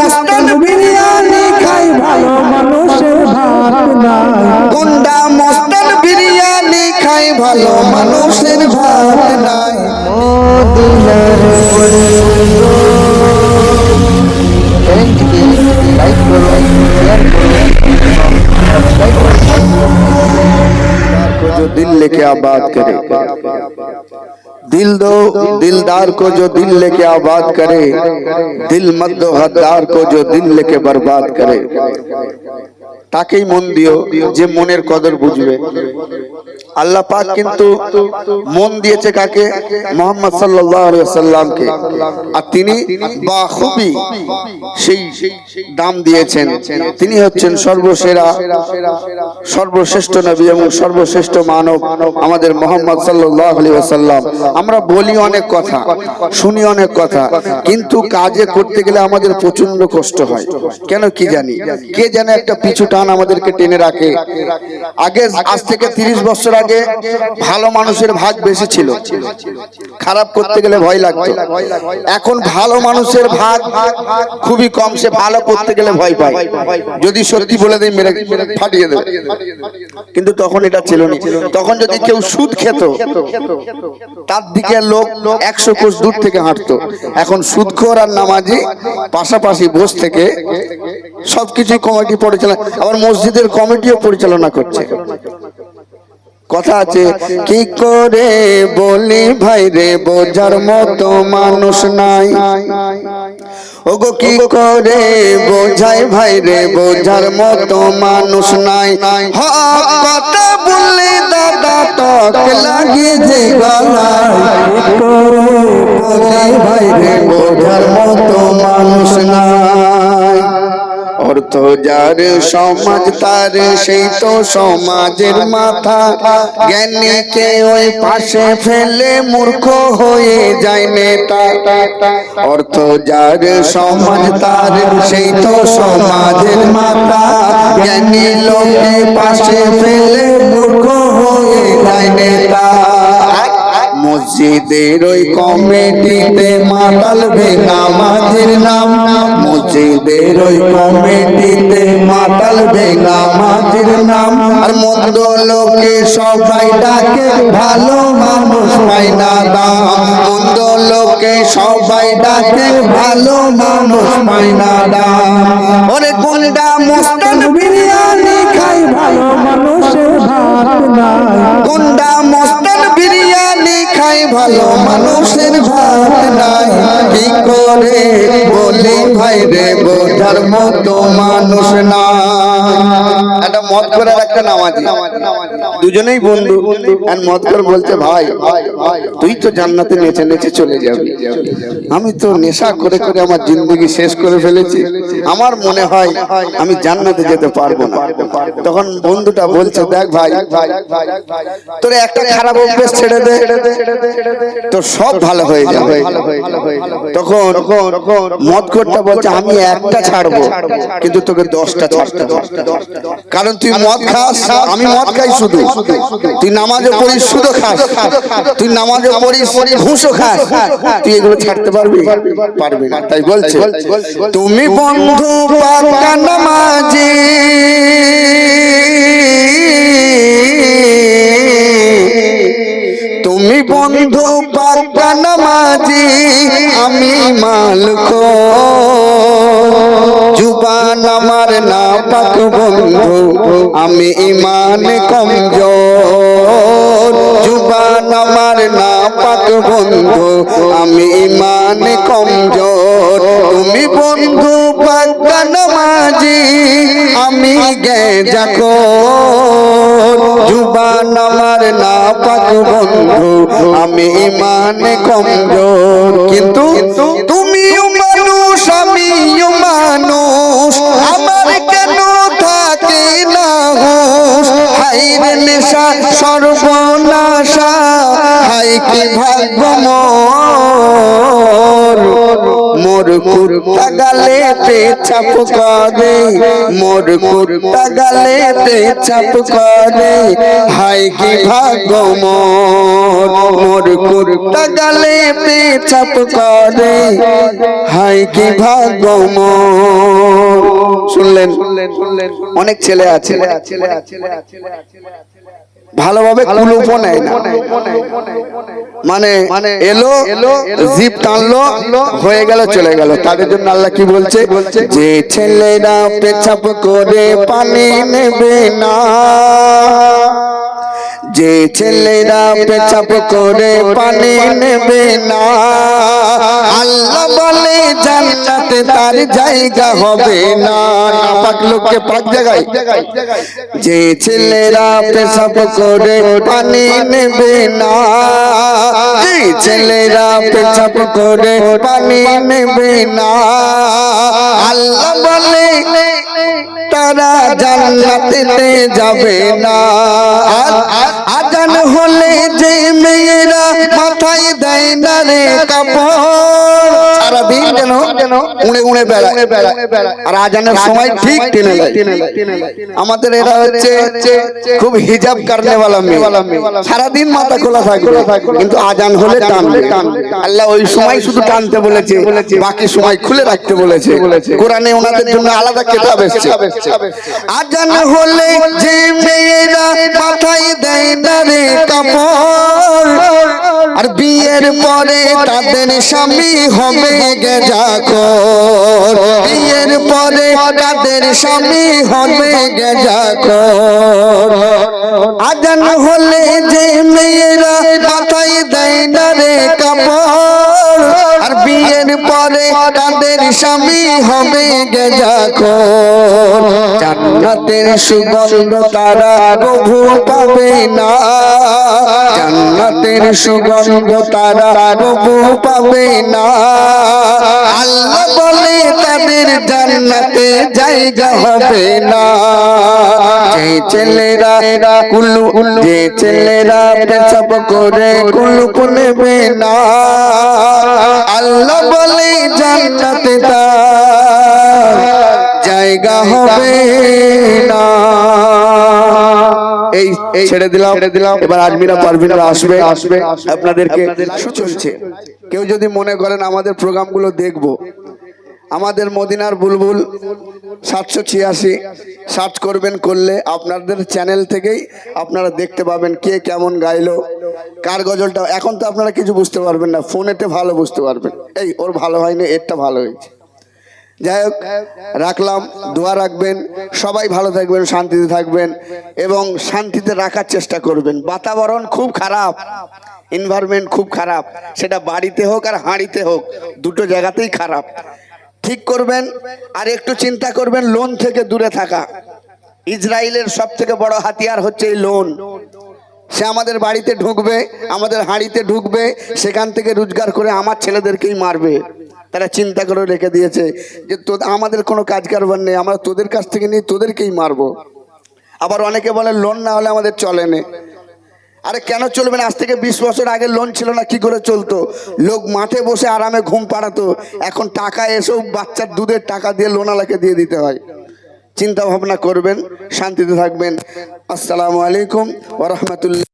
মস্তান বিরিয়ানি খাই ভালো মানুষের ভাত নাই গুন্ডা মস্তান বিরিয়ানি খাই ভালো মানুষের ভাত নাই को जो दिल लेके आबाद करे दिल दो दिलदार को जो दिल लेके आबाद करे दिल मत दो हद्दार को जो दिल लेके बर्बाद करे তাকেই মন দিও যে মনের কদর বুঝবে আল্লাহ পাক কিন্তু মন দিয়েছে কাকে? মোহাম্মদ সাল্লাল্লাহু সাল্লামকে আর তিনি বাখুবি সেই দাম দিয়েছেন। তিনি হচ্ছেন সর্বসেরা সর্বশ্রেষ্ঠ নবী এবং সর্বশ্রেষ্ঠ মানব আমাদের মোহাম্মদ ওয়াসাল্লাম। আমরা বলি অনেক কথা শুনি অনেক কথা কিন্তু কাজে করতে গেলে আমাদের প্রচণ্ড কষ্ট হয়। কেন কি জানি? কে যেন একটা পিছু টান আমাদেরকে টেনে রাখে। আগে আজ থেকে তিরিশ বছর আগে ভালো মানুষের ভাগ বেশি ছিল। খারাপ করতে গেলে ভয় লাগতো। এখন ভালো মানুষের ভাগ খুবই কম, সে ভালো করতে গেলে ভয় পায়। যদি সত্যি বলে দেয়, মেরে ফাটিয়ে দেবে। কিন্তু তখন এটা ছিল না। তখন যদি কেউ সুদ খেত, তার দিকে লোক একশো কোষ দূর থেকে হাঁটতো। এখন সুদখোর আর নামাজি পাশাপাশি বস থেকে সবকিছু কমিটি পরিচালনা আবার মসজিদের কমিটিও পরিচালনা করছে। কথা আছে কি করে বলি ভাই রে বোঝার মতো মানুষ নাই। ওগো কি করে বোঝাই ভাই রে বোঝার মতো মানুষ নাই। কথা বললে দাদা তক লাগে যে ভাই রে বোঝার মতো মানুষ নাই। অর্থ যার, সমাজ তার, সেই তো সমাজের মাথা। জ্ঞানীকে ওই পাশে ফেলে মূর্খ হয়ে যায় নেতা। অর্থ যার, সমাজ তার, সেই তো সমাজের মাথা। জ্ঞানী লোকে পাশে ফেলে মূর্খ হয়ে যায় নেতা। মসজিদের ওই কমিটিতে মাতাল বেনামাজের নাম। মসজিদের ওই কমিটিতে মাতাল বেনামাজের নাম। আর মন্দ লোকে সবাই ডাকে, ভালো মানুষ পাই না দাম। মন্দ লোকে সবাই ডাকে, ভালো মানুষ পাই না দাম। ওরে গুন্ডা মুস্তান বিরিয়ানি খাই, ভালো মানুষের ভাত নাই। গুন্ডা ভালো মানুষের ভাত নাই। কি করে বলি ভাই রে বোঝার মতো মানুষ না একটা মত করে একটা নামাজি। দুজনেই বন্ধু। আর করে বলছে, ভাই, তুই তো জান্নাতে নেচে নেচে চলে যাবি। আমি তো নেশা করে করে আমার জিন্দগি শেষ করে ফেলেছি। আমার মনে হয় আমি জান্নাতে যেতে পারব না। তখন বন্ধুটা বলছে, দেখ ভাই, তোর একটা খারাপ অভ্যেস ছেড়ে দে। তোর সব ভালো হয়ে যাবে। তখন মদখোরটা বলছে, আমি একটা ছাড়বো, কিন্তু তোকে দশটা ছাড়তে। কারণ তুই মদ খাস আমি মদ খাই শুধু। তুই নামাজে পড়িস শুধু খাস। তুই নামাজে পড়িস ঘুষও খাস। তুই এগুলো ছাড়তে পারবি? পারবি না। তাই বলছে তুমি বন্ধু পাকা নামাজি। তুমি বন্ধু পাকা নামাজি। আমি মালক না বন্ধু, আমি ইমান কমজোর। জুবান আমার না পাক বন্ধু, আমি ইমান কমজোর। তুমি বন্ধু পাকা নামাজি, আমি গে যাকো জুবান আমার না পাক বন্ধু, আমি ইমান কমজোর। কিন্তু হাই নেশা সর্বনাশা কি ভাগ্য মোর কুর্তা গালে পেছাপ করে মোর কুর্তা গালে পেছাপ করে হাই কি ভাগ্য মোর মোর কুর্তা গালে পেছাপ করে হাই কি ভাগ্য মোর শুনলেন, অনেক ছেলে আছে। ভালোভাবে কুলুপও নেয় না। মানে মানে এলো এলো জিপ টানলো হয়ে গেল চলে গেল। তাদের জন্য আল্লাহ কি বলছে? যে ছেলেরা পেছাপ করে পানি নেবে না। যে ছেলেরা পেছাপ করে পানি নেবে না, আল্লাহ বলে জান্নাতে তার জায়গা হবে না। লোককে, পাক জায়গায়। যে ছেলেরা পেশাব করে পানি নেবে না, যে ছেলেরা পেশাব করে পানি নেবে না, আল্লাহ বলে তারা জান্নাতেতে যাবে না। আজান হলে যে মেয়েরা মাথায় দেয় না রে কাপড় সারাদিন যেন উড়ে উড়ে বেড়ায়। আর আজানের সময় ঠিক টেনে আমাদের এরা হচ্ছে খুব হিজাব কারণেওয়ালা সারাদিন মাথা খোলা থাকবে। কিন্তু আজান হলে টানবে। আল্লাহ ওই সময় শুধু টানতে বলেছে বাকি সময় খুলে রাখতে বলেছে। কোরআনে ওনাদের জন্য আলাদা কেতাব এসেছে। আজান হলে যে মেয়েরা মাথায় দেয় না রে কাপড় আর বিয়ের পরে তাদের স্বামী হবে গেজাখর বিয়ের পরে তাদের স্বামী হবে গেজাকর আজান হলে যে মেয়েরা মাথায় দেয় না রে কাপড়। আর বিয়ের পরে তাদের স্বামী হবে গেজাখর জান্নাতের সুগন্ধ তারা প্রভু পাবে না। জান্নাতের সুগন্ধ তারা প্রভু পাবে না। আল্লাহ বলে তাদের জান্নাতে জায়গা হবে না। যে ছেলেরা কুলু, যে ছেলেরা পেছাব করে কুলুপ নেবে না। আল্লাহ বলে জান্নাতে তার জায়গা হবে না। এই এই ছেড়ে দিলাম। ছেড়ে দিলাম এবার আজমিরা পারভিনরা আসবে। আসবে আপনাদেরকে কেউ যদি মনে করেন আমাদের প্রোগ্রামগুলো দেখব আমাদের মদিনার বুলবুল সাতশো ছিয়াশি, সার্চ করবেন করলে আপনাদের চ্যানেল থেকেই আপনারা দেখতে পাবেন কে কেমন গাইলো, কার গজলটা। এখন তো আপনারা কিছু বুঝতে পারবেন না ফোনেতে ভালো বুঝতে পারবেন। এই, ওর ভালো হয়নি, এরটা ভালো হয়েছে। যাই হোক, রাখলাম, দোয়া রাখবেন, সবাই ভালো থাকবেন, শান্তিতে থাকবেন এবং শান্তিতে রাখার চেষ্টা করবেন। বাতাবরণ খুব খারাপ এনভায়রনমেন্ট খুব খারাপ, সেটা বাড়িতে হোক আর হাঁড়িতে হোক, দুটো জায়গাতেই খারাপ। ঠিক করবেন আর একটু চিন্তা করবেন, লোন থেকে দূরে থাকা। ইসরায়েলের সব থেকে বড় হাতিয়ার হচ্ছে এই লোন। সে আমাদের বাড়িতে ঢুকবে, আমাদের হাঁড়িতে ঢুকবে, সেখান থেকে রোজগার করে আমার ছেলেদেরকেই মারবে। তারা চিন্তা করে রেখে দিয়েছে যে তো আমাদের কোনো কাজ কারবার নেই, আমরা তোদের কাছ থেকে নিয়ে তোদেরকেই মারবো। আবার অনেকে বলে, লোন না হলে আমাদের চলে না। আরে কেন চলবে না? আজ থেকে বিশ বছর আগে লোন ছিল না, কি করে চলতো? লোক মাঠে বসে আরামে ঘুম পাড়াতো। এখন টাকা এসেও বাচ্চার দুধের টাকা দিয়ে লোনালাকে দিয়ে দিতে হয়। চিন্তা ভাবনা করবেন, শান্তিতে থাকবেন। আসসালামু আলাইকুম ওরহমতুল্লাহ